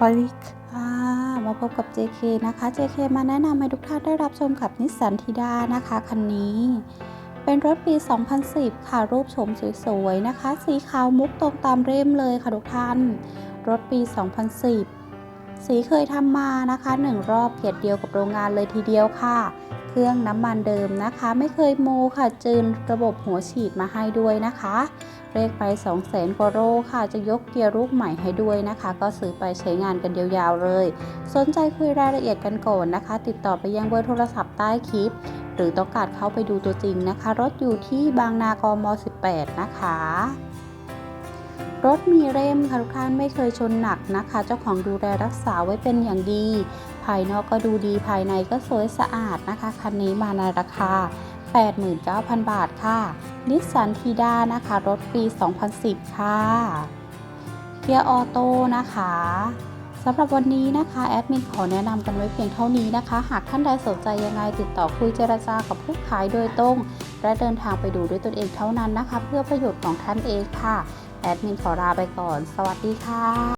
สวัสดีค่ะ มาพบกับ JK นะคะ JK มาแนะนำให้ทุกท่านได้รับชมกับนิสสันทิดานะคะคันนี้ เป็นรถปี 2010 ค่ะรูปโฉมสวยๆนะคะ สีขาวมุกตรงตามเล่มเลยค่ะทุกท่าน รถปี 2010 สีเคยทำมานะคะหนึ่งรอบเกียรติเดียวกับโรงงานเลยทีเดียวค่ะ เครื่องน้ำมันเดิมนะคะ ไม่เคยโมค่ะจืนระบบหัวฉีดมาให้ด้วยนะคะเลขไป 2 0 0 0 0 0กว่าโลค่ะ จะยกเกียร์รูปใหม่ให้ด้วยนะคะ ก็ซื้อไปใช้งานกันยาวๆเลย สนใจคุยรายละเอียดกันก่อนนะคะ ติดต่อไปยังเบอร์โทรศัพท์ใต้คลิป หรือต้องการเข้าไปดูตัวจริงนะคะ รถอยู่ที่บางนากม 18 นะคะรถมีเร่มค่ะทุกท่านไม่เคยชนหนักนะคะ เจ้าของดูแลรักษาไว้เป็นอย่างดีายนอกก็ดูดีภายในก็สวยสะอาดนะคะ คันนี้มาในราคา 89,000 บาทค่ะนิสสันทีด้านะคะ รถปี 2010 ค่ะเกียร์ออโต้นะคะสำหรับวันนี้นะคะแอดมินขอแนะนำกันไว้เพียงเท่านี้นะคะ หากท่านใดสนใจยังไงติดต่อคุยเจรจากับผู้ขายโดยตรง และเดินทางไปดูด้วยตนเองเท่านั้นนะคะ เพื่อประโยชน์ของท่านเองค่ะ แอดมินขอลาไปก่อน สวัสดีค่ะ